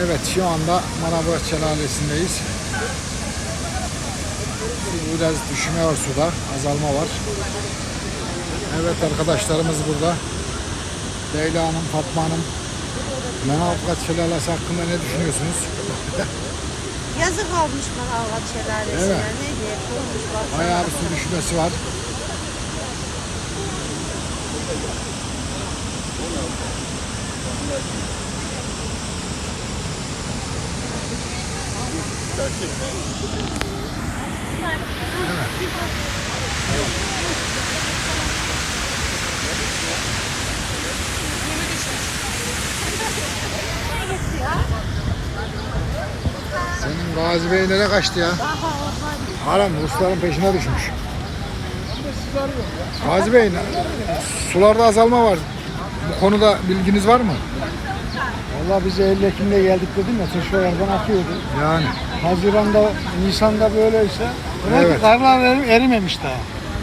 Evet şu anda Manavgat Şelalesi'ndeyiz. Biraz düşme var suda, azalma var. Evet arkadaşlarımız burada. Leyla Hanım, Fatma Hanım. Manavgat Şelalesi hakkında ne düşünüyorsunuz? Yazık olmuş bana Avat şelalesine. Evet. Ne diye olmuş baksana. Bayağı bir su düşmesi var. Senin Gazi Bey nereye kaçtı ya? Haram Rusların peşine düşmüş. Gazi Bey sularda azalma var. Bu konuda bilginiz var mı? Valla biz Eylül Ekim'de geldik dedim ya taşvalardan akıyordu. Yani Haziran'da, Nisan'da böyleyse demek Evet. ki karlar erim- erimemiş daha.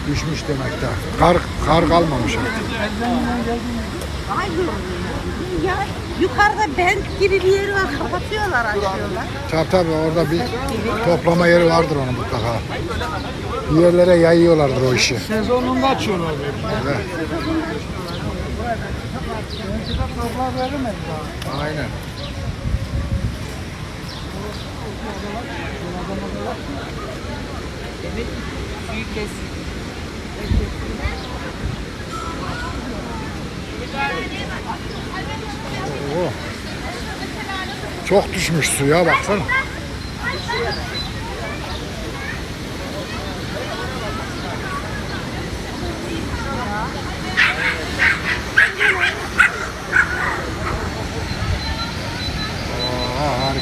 düşmüş demek de. Kar, kar kalmamış artık. Ay ya yukarıda bent gibi bir yeri var kapatıyorlar açıyorlar. Tabi tabi orada bir toplama yeri vardır onun mutlaka. Bir yerlere yayıyorlardır o işi. Sezonunda açıyorlar. Evet, Aynen. Oo. Çok düşmüş suya baksana.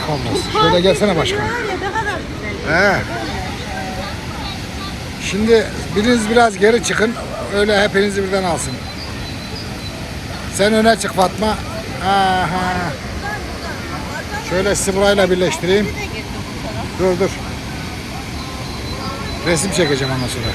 Olmuş. Şöyle gelsene başkan. Var ya ne kadar güzel. He. Şimdi biriniz biraz geri çıkın. Öyle hepinizi birden alsın. Sen öne çık Fatma. Aha. Şöyle sizi burayla birleştireyim. Dur dur. Resim çekeceğim ondan sonra.